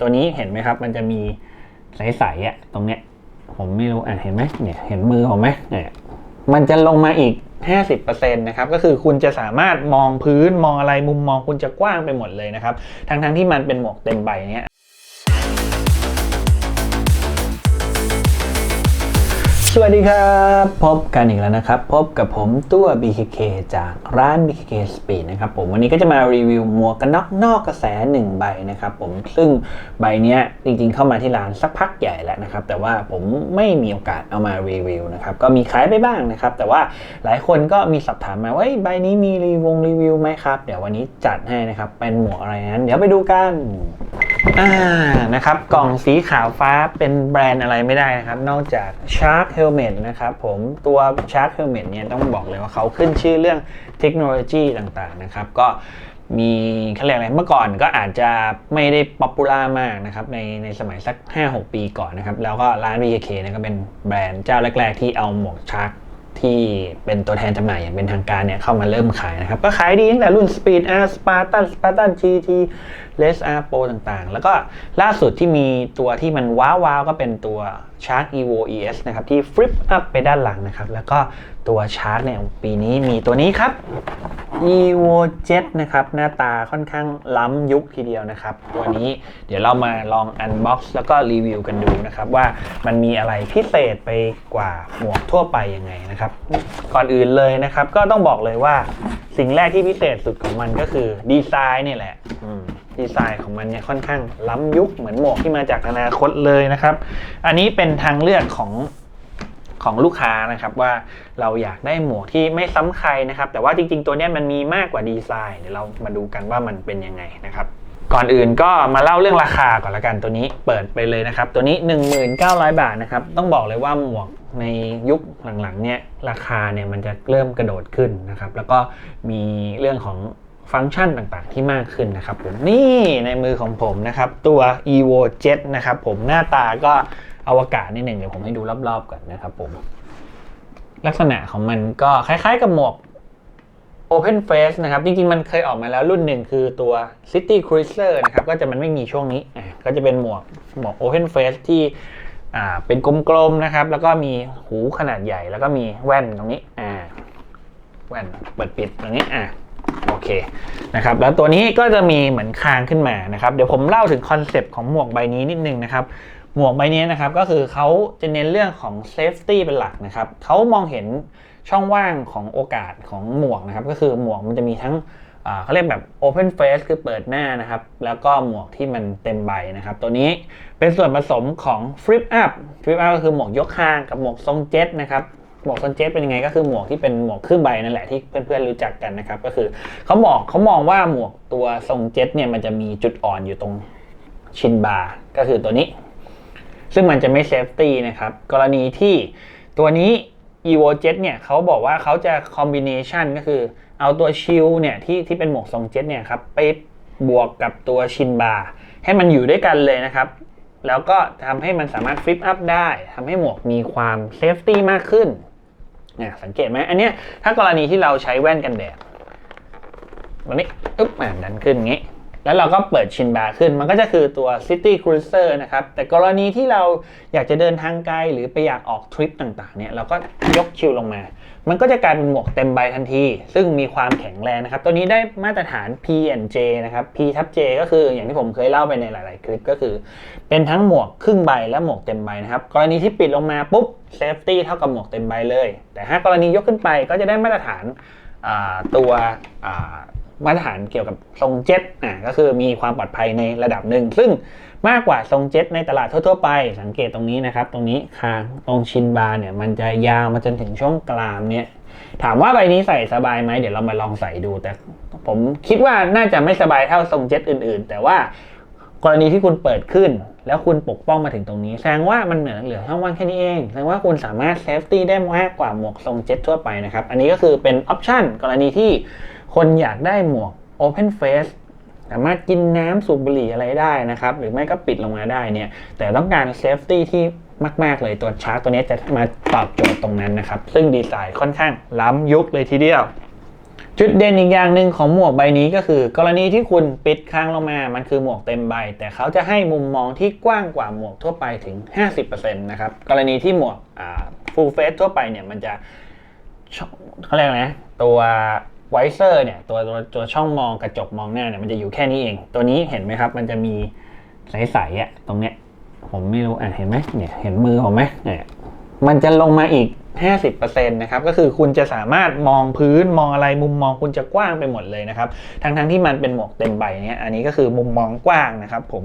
ตัวนี้เห็นไหมครับ มันจะมีใสๆอะตรงเนี้ย ผมไม่รู้อะเห็นไหมเนี่ยเห็นมือผมไหมเนี่ยมันจะลงมาอีก 50%นะครับ ก็คือคุณจะสามารถมองพื้นมองอะไรมุมมองคุณจะกว้างไปหมดเลยนะครับ ทั้งๆที่มันเป็นหมวกเต็มใบเนี้ย สวัสดีครับ พบกันอีกแล้วนะครับ พบกับผมตัว BKK จากร้าน BKK Speed นะครับผมวันนี้ก็จะมารีวิวหมวกกันน็อกนอกกระแส 1 ใบนะครับผมซึ่งใบเนี้ยจริงๆเข้ามาที่ร้านสักพักใหญ่แล้วนะครับ แต่ว่าผมไม่มีโอกาสเอามารีวิวนะครับก็มีขายไปบ้างนะครับ แต่ว่าหลายคนก็มีสอบถามมาว่าใบนี้มีรีวงรีวิวไหมครับ เดี๋ยววันนี้จัดให้นะครับเป็นหมวกอะไรนั้น เดี๋ยวไปดูกันอ่านะครับกล่องสีขาวฟ้าเป็นแบรนด์อะไรไม่ได้นะครับ นอกจาก Shark Helmet นะครับผมตัว Shark Helmet เนี่ยต้องบอกเลยว่าเขาขึ้นชื่อเรื่องเทคโนโลยีต่างๆนะครับก็มีเขาเรียกอะไรเมื่อก่อนก็อาจจะไม่ได้ป๊อปปูล่ามากนะครับในในสมัยสัก 5-6 ปีก่อนนะครับ แล้วก็ร้าน BKK เนี่ยก็เป็นแบรนด์เจ้าแรก ๆ ที่เอาหมวก Shark ที่เป็นตัวแทนจำหน่ายอย่างเป็นทางการเนี่ยเข้ามาเริ่มขายนะครับ ก็ขายดีตั้งแต่รุ่น Speed R Spartan Spartan GT Les R Pro ต่างๆ แล้วก็ล่าสุดที่มีตัวที่มันว้าวๆ ก็เป็นตัว Shark Evo ES นะครับ ที่ฟลิปอัพไปด้านหลังนะครับ แล้วก็ตัว Shark เนี่ยปีนี้มีตัวนี้ครับ Evo Jet นะครับ หน้าตาค่อนข้างล้ำยุคทีเดียวนะครับ ตัวนี้เดี๋ยวเรามาลอง Unbox แล้วก็รีวิวกันดูนะครับ ว่ามันมีอะไรพิเศษไปกว่าหมวกทั่วไปยังไงนะครับ ก่อนอื่นเลยนะครับ ก็ต้องบอกเลยว่าสิ่งแรกที่พิเศษสุดของมันก็คือดีไซน์นี่แหละ ดีไซน์ของมันเนี่ยค่อนข้างล้ำยุคเหมือนหมวกที่มาจากอนาคตเลยนะครับ อันนี้เป็นทางเลือกของของลูกค้านะครับว่าเราอยากได้หมวกที่ไม่ซ้ำใครนะครับ แต่ว่าจริง ๆ ตัวนี้มันมีมากกว่าดีไซน์เดี๋ยวเรามาดูกันว่ามันเป็นยังไงนะครับ ก่อนอื่นก็มาเล่าเรื่องราคาก่อนละกันตัวนี้เปิดไปเลยนะครับ ตัวนี้ 1900 บาทนะครับ ต้องบอกเลยว่าหมวกในยุคหลังๆเนี่ยราคาเนี่ยมันจะเริ่มกระโดดขึ้นนะครับ แล้วก็มีเรื่องของ ฟังก์ชันต่างๆ ที่มากขึ้นนะครับผมนี่ในมือของผมนะครับตัว evo jet นะครับผมหน้าตาก็อวกาศนิดหนึ่งเดี๋ยวผมให้ดูรอบๆก่อนนะครับผม ลักษณะของมันก็คล้ายๆกับหมวก Open Face นะครับ จริงๆ มันเคยออกมาแล้วรุ่นหนึ่งคือตัว City Cruiser นะครับ ก็จะมันไม่มีช่วงนี้ ก็จะเป็นหมวกหมวก Open Face ที่อ่าเป็นกลมๆนะครับ แล้วก็มีหูขนาดใหญ่ แล้วก็มีแว่นตรงนี้อ่าแว่นเปิดปิดตรงนี้ อเคนะครับแล้วตัวนี้ก็จะมีเหมือนคางขึ้นมานะครับเดี๋ยวผมเล่าถึงคอนเซปต์ของหมวกใบนี้นิดนึงนะครับหมวกใบนี้นะครับก็คือเขาจะเน้นเรื่องของ safety เป็นหลักนะครับเขามองเห็นช่องว่างของโอกาสของหมวกนะครับก็คือหมวกมันจะมีทั้งเขาเรียกแบบ open face คือเปิดหน้านะครับ แล้วก็หมวกที่มันเต็มใบนะครับ ตัวนี้เป็นส่วนผสมของ flip up flip up ก็คือหมวกยกข้างกับหมวกทรงเจ็ตนะครับ หมวกทรงเจ็ตเป็นยังไงก็คือหมวกที่เป็นหมวกครึ่งใบนั่นแหละที่เพื่อนๆรู้จักกันนะครับก็คือเขาบอกเขามองว่าหมวกตัวทรงเจ็ตเนี่ยมันจะมีจุดอ่อนอยู่ตรงชินบาร์ก็คือตัวนี้ ซึ่งมันจะไม่เซฟตี้นะครับกรณีที่ตัวนี้ evo jet เนี่ยเขาบอกว่าเขาจะคอมบิเนชันก็คือเอาตัวชิลเนี่ยที่ที่เป็นหมวกทรงเจ็ตเนี่ยครับไปบวกกับตัวชินบาร์ให้มันอยู่ด้วยกันเลยนะครับแล้วก็ทำให้มันสามารถฟลิปอัพได้ทำให้หมวกมีความเซฟตี้มากขึ้น เนี่ยสังเกตไหมอันเนี้ยถ้ากรณีที่เราใช้แว่นกันแดดวันนี้อึ๊บอ่าดันขึ้นอย่างงี้ แล้วเราก็เปิดชินบาร์ขึ้น มันก็จะคือตัว City Cruiser นะครับ แต่กรณีที่เราอยากจะเดินทางไกลหรือไปอยากออกทริปต่างๆ เนี่ย เราก็ยกชิลลงมา มันก็จะกลายเป็นหมวกเต็มใบทันที ซึ่งมีความแข็งแรงนะครับ ตัวนี้ได้มาตรฐาน P&J นะครับ P ทับ J ก็คืออย่างที่ผมเคยเล่าไปในหลาย ๆ คลิปก็คือ เป็นทั้งหมวกครึ่งใบและหมวกเต็มใบนะครับ กรณีที่ปิดลงมาปุ๊บ Safety เท่ากับหมวกเต็มใบเลย แต่ถ้ากรณียกขึ้นไปก็จะได้มาตรฐานตัว มาตรฐานเกี่ยวกับทรงเจ็ตอะก็คือมีความปลอดภัยในระดับหนึ่ง ซึ่งมากกว่าทรงเจ็ตในตลาดทั่ว ๆ ไป สังเกตตรงนี้นะครับ ตรงนี้คางตรงชินบาร์เนี่ย มันจะยาวมาจนถึงช่วงกรามเนี่ย ถามว่าใบนี้ใส่สบายไหมเดี๋ยวเรามาลองใส่ดู แต่ผมคิดว่าน่าจะไม่สบายเท่าทรงเจ็ตอื่น ๆ แต่ว่ากรณีที่คุณเปิดขึ้น แล้วคุณปกป้องมาถึงตรงนี้ แสดงว่ามันเหลือเหลือช่องว่างแค่นี้เอง แสดงว่าคุณสามารถเซฟตี้ได้มากกว่าหมวกทรงเจ็ตทั่วไปนะครับ อันนี้ก็คือเป็นออปชันกรณีที่ คนอยากได้หมวก Open Face สามารถกินน้ำสูบบุหรี่อะไรได้นะครับ หรือไม่ก็ปิดลงมาได้เนี่ย แต่ต้องการเซฟตี้ที่มาก ๆ เลยตัวชาร์จตัวนี้จะมาตอบโจทย์ตรงนั้นนะครับ ซึ่งดีไซน์ค่อนข้างล้ำยุคเลยทีเดียว จุดเด่นอีกอย่างหนึ่งของหมวกใบนี้ก็คือ กรณีที่คุณปิดค้างลงมา มันคือหมวกเต็มใบ แต่เขาจะให้มุมมองที่กว้างกว่าหมวกทั่วไปถึง 50%นะครับ กรณีที่หมวกฟูลเฟสทั่วไปเนี่ยมันจะเขาเรียกไรนะตัว ไวเซอร์เนี่ยตัวตัวตัวช่องมองกระจกมองหน้าเนี่ยมันจะอยู่แค่นี้เอง ตัวนี้เห็นไหมครับ มันจะมีใสๆอะตรงเนี้ยผมไม่รู้อะเห็นไหมเนี่ยเห็นมือผมไหมเนี่ยมันจะลงมาอีก 50%นะครับ ก็คือคุณจะสามารถมองพื้นมองอะไรมุมมองคุณจะกว้างไปหมดเลยนะครับ ทั้งทั้งที่มันเป็นหมวกเต็มใบเนี่ยอันนี้ก็คือมุมมองกว้างนะครับ ผม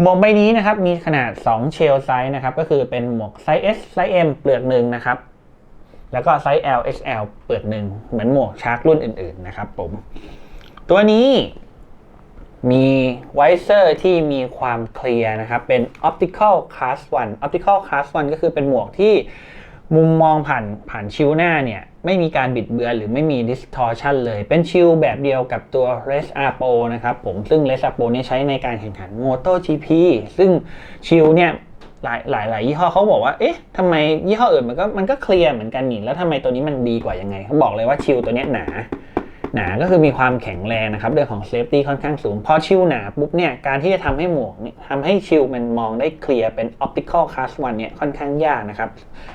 หมวกใบนี้นะครับมีขนาด 2 เชลไซส์นะครับก็คือเป็นหมวกไซส์ S ไซส์ M เปลือกหนึ่งนะครับ แล้วก็ไซส์ L XL เปลือกหนึ่งเหมือนหมวกชาร์กรุ่นอื่นๆนะครับผม ตัวนี้มีไวเซอร์ที่มีความเคลียร์นะครับ เป็น optical class 1 optical class 1 ก็คือเป็นหมวกที่มุมมองผ่านผ่านชิวหน้าเนี่ย ไม่มีการบิดเบือนหรือไม่มี distortion เลย เป็นชิวแบบเดียวกับตัว Res a p o นะครับผมซึ่ง Res a p o เนี่ยใช้ในการแข่งขัน MotoGP ซึ่งชิวเนี่ย หลายหลายหลายยี่ห้อเขาบอกว่า เอ๊ะทำไมยี่ห้ออื่นมันก็มันก็เคลียร์เหมือนกันนี่ แล้วทำไมตัวนี้มันดีกว่ายังไง เขาบอกเลยว่าชิวตัวเนี้ยหนา หนาก็คือมีความแข็งแรงนะครับ เรื่องของเซฟตี้ค่อนข้างสูง พอชิลหนาปุ๊บเนี่ย การที่จะทำให้หมวกนี่ทำให้ชิลมันมองได้เคลียร์เป็น optical class 1เนี่ยค่อนข้างยากนะครับ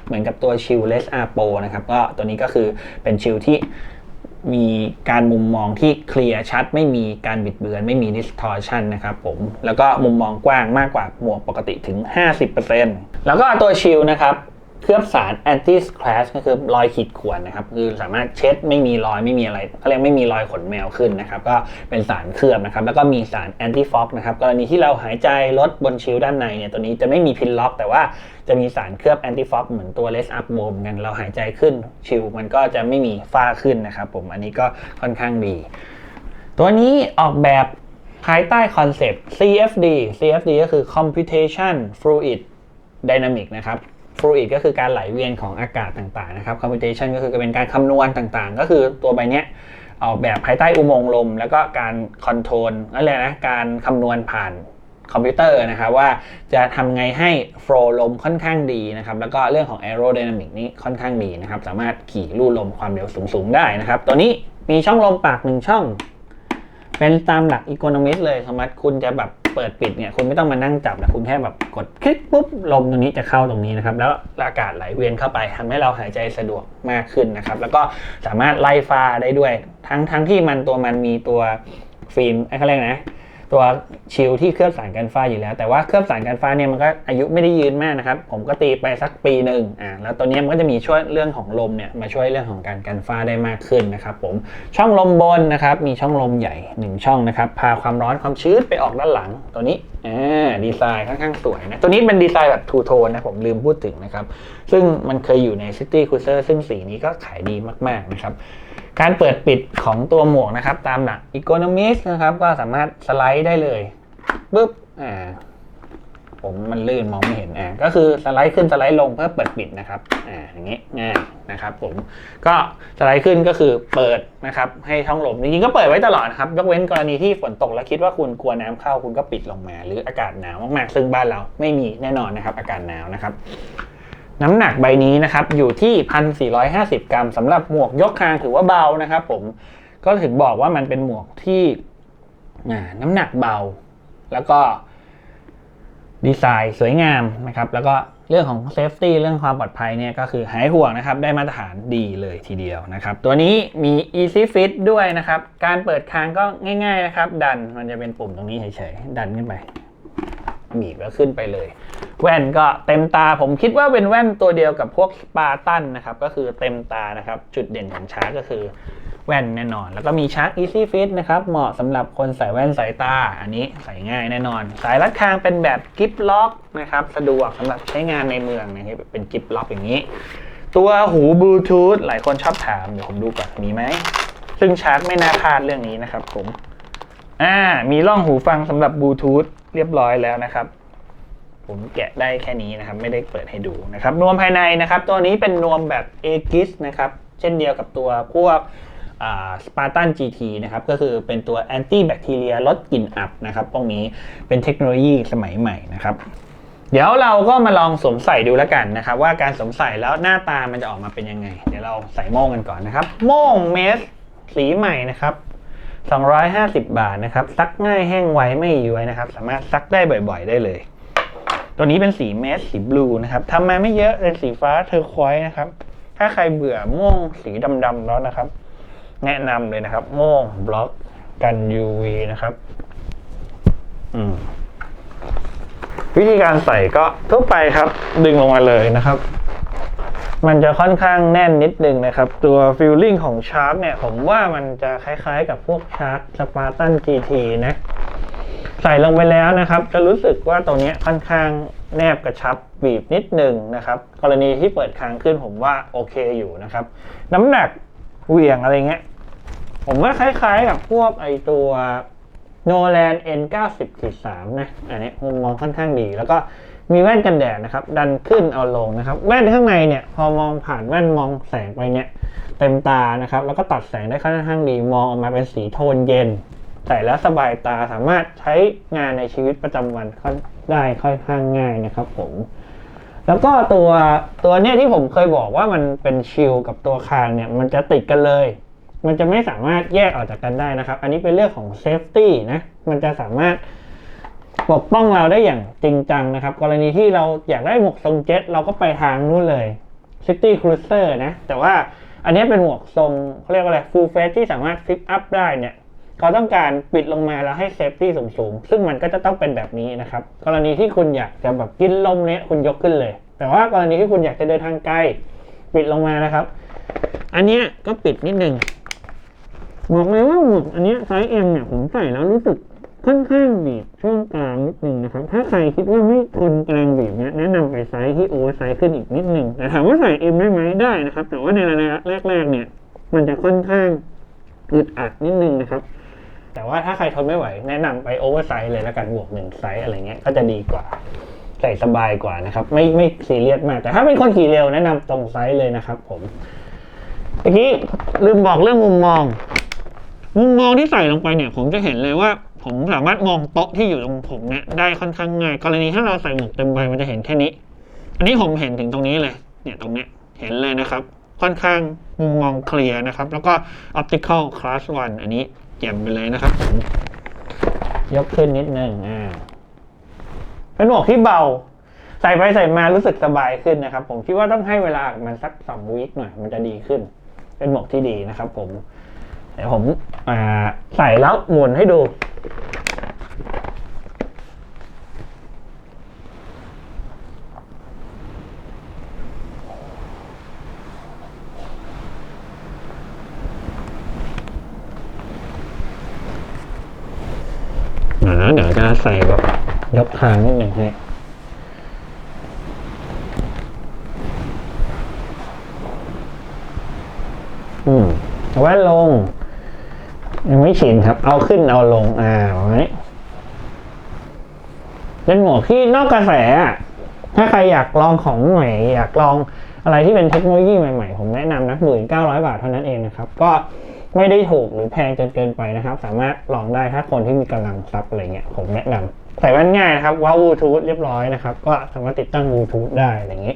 เหมือนกับตัวชิล less r pro นะครับ ก็ตัวนี้ก็คือเป็นชิลที่ มีการมุมมองที่เคลียร์ชัด ไม่มีการบิดเบือน ไม่มี distortion นะครับผม แล้วก็มุมมองกว้างมากกว่าหมวกปกติถึง 50%แล้วก็ตัวชิลนะครับ เคลือบสาร anti scratch ก็คือรอยขีดข่วนนะครับ คือสามารถเช็ดไม่มีรอยไม่มีอะไรเขาเรียกไม่มีรอยขนแมวขึ้นนะครับ ก็เป็นสารเคลือบนะครับ แล้วก็มีสาร anti fog นะครับกรณีที่เราหายใจลดบนชิลด้านในเนี่ยตัวนี้จะไม่มีพินล็อก แต่ว่าจะมีสารเคลือบ anti fog เหมือนตัว less up w o r m กันเราหายใจขึ้นชิลมันก็จะไม่มีฝ้าขึ้นนะครับ ผมอันนี้ก็ค่อนข้างดี ตัวนี้ออกแบบภายใต้คอนเซปต์ CFD CFD ก็คือ Computation Fluid Dynamic นะครับ fluid ก็คือการไหลเวียนของอากาศต่างๆนะครับ computation ก็คือเป็นการคำนวณต่างๆ ก็คือตัวใบเนี้ยออกแบบภายใต้อุโมงค์ลม แล้วก็การคอนโทรลอะไรนะการคำนวณผ่านคอมพิวเตอร์นะครับว่าจะทำไงให้ flow ลมค่อนข้างดีนะครับแล้วก็เรื่องของ aerodynamic นี่ค่อนข้างดีนะครับสามารถขี่ลู่ลมความเร็วสูงๆได้นะครับ ตัวนี้มีช่องลมปากหนึ่งช่อง เป็นตามหลักอีโคโนมิสเลยสมมติคุณจะแบบ เปิดปิดเนี่ยคุณไม่ต้องมานั่งจับนะคุณแค่แบบกดคลิกปุ๊บลมตรงนี้จะเข้าตรงนี้นะครับ แล้วอากาศไหลเวียนเข้าไปทำให้เราหายใจสะดวกมากขึ้นนะครับ แล้วก็สามารถไล่ฟ้าได้ด้วย ทั้งทั้งที่มันตัวมันมีตัวฟิล์มไอ้เขาเรียกนะ ตัวชิลที่เคลือบสารกันฟ้าอยู่แล้ว แต่ว่าเคลือบสารกันฟ้าเนี่ยมันก็อายุไม่ได้ยืนมากนะครับ ผมก็ตีไปสักปีหนึ่งอ่าแล้วตัวนี้มันก็จะมีช่วยเรื่องของลมเนี่ยมาช่วยเรื่องของการกันฟ้าได้มากขึ้นนะครับผมช่องลมบนนะครับมีช่องลมใหญ่ 1 ช่องนะครับพาความร้อนความชื้นไปออกด้านหลังตัวนี้อ่าดีไซน์ค่อนข้างสวยนะตัวนี้เป็นดีไซน์แบบทูโทนนะผมลืมพูดถึงนะครับซึ่งมันเคยอยู่ใน City Cruiser ซึ่งสีนี้ก็ขายดีมากๆนะครับ การเปิดปิดของตัวหมวกนะครับ ตามหลัก Economist นะครับ ก็สามารถสไลด์ได้เลยปุ๊บอ่าผมมันลื่นมองไม่เห็นอ่าก็คือสไลด์ขึ้นสไลด์ลงเพื่อเปิดปิดนะครับอ่าอย่างนี้ง่ายนะครับผมก็สไลด์ขึ้นก็คือเปิดนะครับให้ช่องลมจริงๆก็เปิดไว้ตลอดนะครับยกเว้นกรณีที่ฝนตกแล้วคิดว่าคุณกลัวน้ำเข้าคุณก็ปิดลงมา หรืออากาศหนาวมากๆ ซึ่งบ้านเราไม่มีแน่นอนนะครับ อากาศหนาวนะครับ น้ำหนักใบนี้นะครับอยู่ที่ 1,450 กรัมสำหรับหมวกยกคางถือว่าเบานะครับ ผมก็ถึงบอกว่ามันเป็นหมวกที่น้ำหนักเบา แล้วก็ดีไซน์สวยงามนะครับ แล้วก็เรื่องของเซฟตี้เรื่องความปลอดภัยเนี่ยก็คือหายห่วงนะครับ ได้มาตรฐานดีเลยทีเดียวนะครับ ตัวนี้มี easy fit ด้วยนะครับ การเปิดคางก็ง่าย ๆนะครับ ดันมันจะเป็นปุ่มตรงนี้เฉยๆดันขึ้นไป บีบแล้วขึ้นไปเลย แว่นก็เต็มตาผมคิดว่าเป็นแว่นตัวเดียวกับพวกปาร์ตันนะครับ ก็คือเต็มตานะครับ จุดเด่นของชาร์กก็คือแว่นแน่นอน แล้วก็มีชาร์ก Easy Fit นะครับ เหมาะสำหรับคนใส่แว่นสายตา อันนี้ใส่ง่ายแน่นอน สายรัดคางเป็นแบบกิฟล็อกนะครับ สะดวกสำหรับใช้งานในเมืองนะครับ เป็นกิฟล็อกอย่างนี้ ตัวหูบลูทูธหลายคนชอบถาม เดี๋ยวผมดูก่อนมีไหม ซึ่งชาร์กไม่น่าพลาดเรื่องนี้นะครับผม อ่า มีร่องหูฟังสำหรับบลูทูธ เรียบร้อยแล้วนะครับ ผมแกะได้แค่นี้นะครับ ไม่ได้เปิดให้ดูนะครับ นวมภายในนะครับ ตัวนี้เป็นนวมแบบเอกิสนะครับ เช่นเดียวกับตัวพวกสปาร์ตัน GT นะครับ ก็คือเป็นตัวแอนตี้แบคทีเรียลดกลิ่นอับนะครับพวกนี้เป็นเทคโนโลยีสมัยใหม่นะครับเดี๋ยวเราก็มาลองสวมใส่ดูแล้วกันนะครับ ว่าการสวมใส่แล้วหน้าตามันจะออกมาเป็นยังไง เดี๋ยวเราใส่โม่งกันก่อนนะครับ โม่งเมสสีใหม่นะครับ 250 บาทนะครับซักง่ายแห้งไวไม่ย้วยนะครับ สามารถซักได้บ่อย ๆ ได้เลย ตัวนี้เป็นสีเมสสีบลูนะครับทำมาไม่เยอะเป็นสีฟ้าเทอร์ควอยซ์นะครับ ถ้าใครเบื่อม่วงสีดำๆแล้วนะครับ แนะนำเลยนะครับ ม่วงบล็อกกัน UV นะครับ อืมวิธีการใส่ก็ทั่วไปครับ ดึงลงมาเลยนะครับ มันจะค่อนข้างแน่นนิดนึงนะครับ ตัวฟิลลิ่งของชาร์กเนี่ยผมว่ามันจะคล้ายๆกับพวกชาร์กสปาร์ตัน GT นะใส่ลงไปแล้วนะครับ จะรู้สึกว่าตรงนี้ค่อนข้างแนบกระชับบีบนิดหนึ่งนะครับ กรณีที่เปิดค้างขึ้นผมว่าโอเคอยู่นะครับ น้ำหนักเหวี่ยงอะไรเงี้ย ผมว่าคล้ายๆกับพวกไอตัว Nolan N90-3 นะ อันนี้มุมมองค่อนข้างดีแล้วก็ มีแว่นกันแดดนะครับ ดันขึ้นเอาลงนะครับ แว่นข้างในเนี่ยพอมองผ่านแว่นมองแสงไปเนี่ยเต็มตานะครับ แล้วก็ตัดแสงได้ค่อนข้างดีมองออกมาเป็นสีโทนเย็น ใส่แล้วสบายตาสามารถใช้งานในชีวิตประจำวันได้ค่อนข้างง่ายนะครับผมแล้วก็ตัวตัวเนี้ยที่ผมเคยบอกว่ามันเป็นชิลกับตัวคางเนี่ยมันจะติดกันเลย มันจะไม่สามารถแยกออกจากกันได้นะครับ อันนี้เป็นเรื่องของเซฟตี้นะ มันจะสามารถ ปกป้องเราได้อย่างจริงจังนะครับ กรณีที่เราอยากได้หมวกทรงเจ็ตเราก็ไปทางนู้นเลย City Cruiser นะ แต่ว่าอันนี้เป็นหมวกทรงเขาเรียกว่าอะไร full face ที่สามารถฟิกอัพได้เนี่ยเขาต้องการปิดลงมาแล้วให้เซฟตี้สูงๆ ซึ่งมันก็จะต้องเป็นแบบนี้นะครับ กรณีที่คุณอยากจะแบบกินลมเนี้ยคุณยกขึ้นเลย แต่ว่ากรณีที่คุณอยากจะเดินทางไกลปิดลงมานะครับ อันนี้ก็ปิดนิดนึงบอกเลยว่าหมวกอันนี้ไซส์ M เนี่ยผมใส่แล้วรู้สึก ค่อนข้างบีบช่วงกลางนิดนึงนะครับ ถ้าใครคิดว่าไม่ทนกลางบีบเนี่ยแนะนำไปไซส์ที่โอเวอร์ไซส์ขึ้นอีกนิดนึงแต่ถามว่าใส่ M ได้ไหมได้นะครับ แต่ว่าในระยะแรกๆเนี่ย มันจะค่อนข้างอึดอัดนิดนึงนะครับ แต่ว่าถ้าใครทนไม่ไหว แนะนำไปโอเวอร์ไซส์เลยแล้วกันบวกหนึ่งไซส์อะไรเงี้ยก็จะดีกว่าใส่สบายกว่านะครับ ไม่ไม่ซีเรียสมาก แต่ถ้าเป็นคนขี่เร็วแนะนำตรงไซส์เลยนะครับ ผมเมื่อกี้ลืมบอกเรื่องมุมมอง มุมมองที่ใส่ลงไปเนี่ย ผมจะเห็นเลยว่า ผมสามารถมองโต๊ะที่อยู่ตรงผมเนี่ยได้ค่อนข้างง่ายกรณีถ้าเราใส่หมวกเต็มใบมันจะเห็นแค่นี้ อันนี้ผมเห็นถึงตรงนี้เลย เนี่ยตรงเนี้ยเห็นเลยนะครับ ค่อนข้างมุมมองเคลียร์นะครับ แล้วก็ optical class 1 อันนี้เจ็บไปเลยนะครับผมยกขึ้นนิดนึงอ่าเป็นหมวกที่เบาใส่ไปใส่มารู้สึกสบายขึ้นนะครับ ผมคิดว่าต้องให้เวลามันสักสองวีคหน่อยมันจะดีขึ้น เป็นหมวกที่ดีนะครับ ผม เดี๋ยวผมอ่าใส่แล้วหมุนให้ดู เดี๋ยวนะเดี๋ยวจะใส่แบบยกทางนิดหนึ่งให้อืมเอาไว้ลง ยังไม่ชินครับ เอาขึ้นเอาลงอ่าไว้เป็นหมวกที่นอกกระแส ถ้าใครอยากลองของใหม่อยากลองอะไรที่เป็นเทคโนโลยีใหม่ๆ ผมแนะนำนะหมื่นเก้าร้อยบาทเท่านั้นเองนะครับ ก็ไม่ได้ถูกหรือแพงจนเกินไปนะครับ สามารถลองได้ถ้าคนที่มีกำลังทรัพย์อะไรเงี้ยผมแนะนำใส่แว่นง่ายนะครับว้าวบลูทูธเรียบร้อยนะครับ ก็สามารถติดตั้งบลูทูธได้อะไรอย่างงี้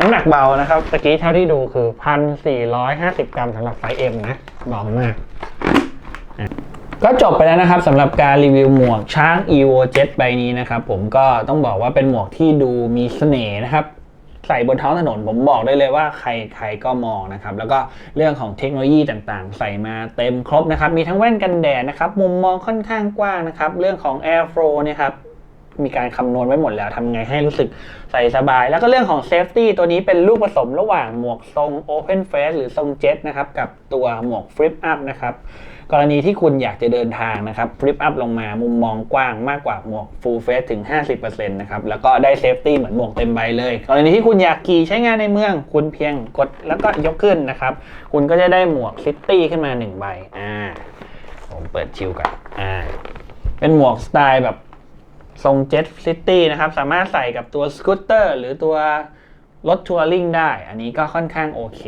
น้ำหนักเบานะครับตะกี้เท่าที่ดูคือพันสี่ร้อยห้าสิบกรัมสำหรับไซส์เอ็มนะเบามาก ก็จบไปแล้วนะครับสำหรับการรีวิวหมวกช้าง evo jet ใบนี้นะครับ ผมก็ต้องบอกว่าเป็นหมวกที่ดูมีเสน่ห์นะครับ ใส่บนท้องถนนผมบอกได้เลยว่าใครใครก็มองนะครับ แล้วก็เรื่องของเทคโนโลยีต่างๆ ใส่มาเต็มครบนะครับ มีทั้งแว่นกันแดดนะครับ มุมมองค่อนข้างกว้างนะครับ เรื่องของ air flow เนี่ยครับมีการคำนวณไว้หมดแล้วทำไงให้รู้สึกใส่สบาย แล้วก็เรื่องของ Safety ตัวนี้เป็นลูกผสมระหว่างหมวกทรง Open Face หรือทรง Jet นะครับ กับตัวหมวก Flip Up นะครับ กรณีที่คุณอยากจะเดินทางนะครับ Flip Up ลงมามุมมองกว้างมากกว่าหมวก Full Face ถึง 50%นะครับแล้วก็ได้ Safety เหมือนหมวกเต็มใบเลย กรณีที่คุณอยากขี่ใช้งานในเมือง คุณเพียงกดแล้วก็ยกขึ้นนะครับ คุณก็จะได้หมวก City ขึ้นมา 1 ใบอ่าผมเปิดชิวก่อนอ่าเป็นหมวกสไตล์แบบทรงเจ็ตซิตี้นะครับ สามารถใส่กับตัวสกูตเตอร์ หรือตัว รถทัวริงได้ อันนี้ก็ค่อนข้างโอเค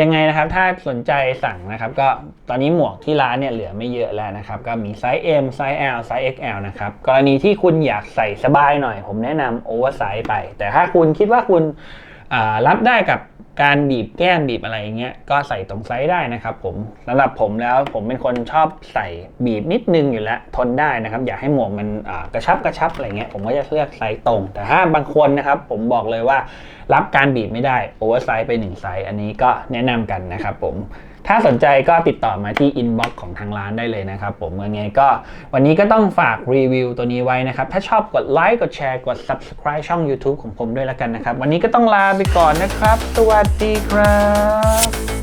ยังไงนะครับ ถ้าสนใจสั่งนะครับ ก็ตอนนี้หมวกที่ร้านเนี่ยเหลือไม่เยอะแล้วนะครับ ก็มีไซส์ M ไซส์ L ไซส์ XL นะครับ กรณีที่คุณอยากใส่สบายหน่อย ผมแนะนำโอเวอร์ไซส์ไป แต่ถ้าคุณคิดว่าคุณ รับได้กับการบีบแก้มบีบอะไรอย่างเงี้ยก็ใส่ตรงไซส์ได้นะครับผมสำหรับผมแล้วผมเป็นคนชอบใส่บีบนิดนึงอยู่แล้วทนได้นะครับ อยากให้หมวกมันกระชับกระชับอะไรเงี้ยผมก็จะเลือกไซส์ตรง แต่ถ้าบางคนนะครับผมบอกเลยว่ารับการบีบไม่ได้โอเวอร์ไซส์ไปหนึ่งไซส์อันนี้ก็แนะนำกันนะครับผม ถ้าสนใจก็ติดต่อมาที่อินบ็อกซ์ของทางร้านได้เลยนะครับผมยังไงก็วันนี้ก็ต้องฝากรีวิวตัวนี้ไว้นะครับ ถ้าชอบกดไลค์กดแชร์กด subscribe ช่อง YouTube ของผมด้วยแล้วกันนะครับ วันนี้ก็ต้องลาไปก่อนนะครับ สวัสดีครับ